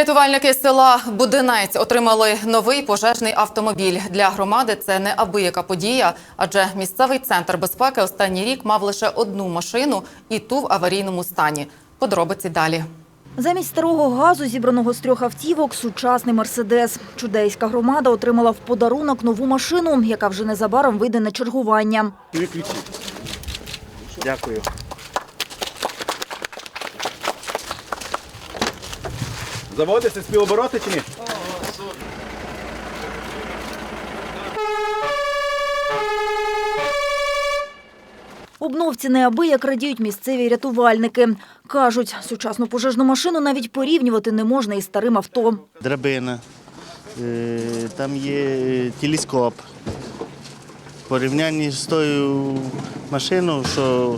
Рятувальники села Будинець отримали новий пожежний автомобіль. Для громади це неабияка подія, адже місцевий центр безпеки останній рік мав лише одну машину і ту в аварійному стані. Подробиці далі. Замість старого газу, зібраного з трьох автівок, сучасний «Мерседес». Чудейська громада отримала в подарунок нову машину, яка вже незабаром вийде на чергування. Дякую. Заводиться співобороти чи ні? Обновці неабияк радіють місцеві рятувальники. Кажуть, сучасну пожежну машину навіть порівнювати не можна із старим авто. драбина, е, там є телескоп. Порівнянні з тою машиною, що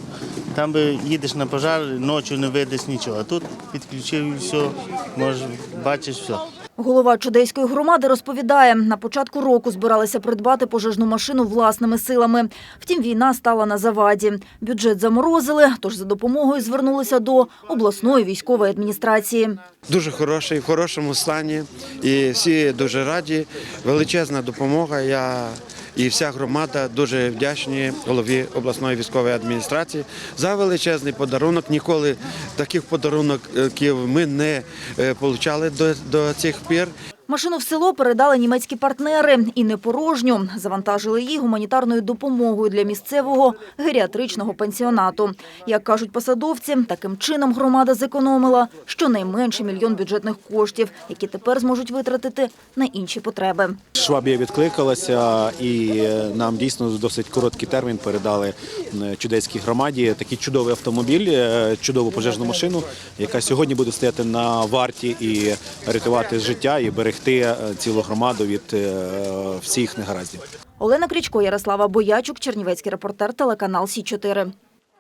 там би їдеш на пожар, ночі не видиш нічого. А тут підключив і все, можеш бачиш все. Голова Чудейської громади розповідає, на початку року збиралися придбати пожежну машину власними силами. Втім, війна стала на заваді. Бюджет заморозили, тож за допомогою звернулися до обласної військової адміністрації. Дуже хороший, в хорошому стані. І всі дуже раді. Величезна допомога. Я і вся громада дуже вдячні голові обласної військової адміністрації за величезний подарунок. Ніколи таких подарунків ми не отримали получали до, до цих пір. Машину в село передали німецькі партнери і не порожню. Завантажили її гуманітарною допомогою для місцевого геріатричного пенсіонату. Як кажуть посадовці, таким чином громада зекономила щонайменше мільйон бюджетних коштів, які тепер зможуть витратити на інші потреби. Швабія відкликалася, і е, нам дійсно досить короткий термін передали е, чудеській громаді такий чудовий автомобіль, е, чудову пожежну машину, яка сьогодні буде стояти на варті і рятувати життя і берегти е, цілу громаду від е, всіх негараздів. Олена Крічко, Ярослава Боячук, Чернівецький репортер, телеканал Сі 4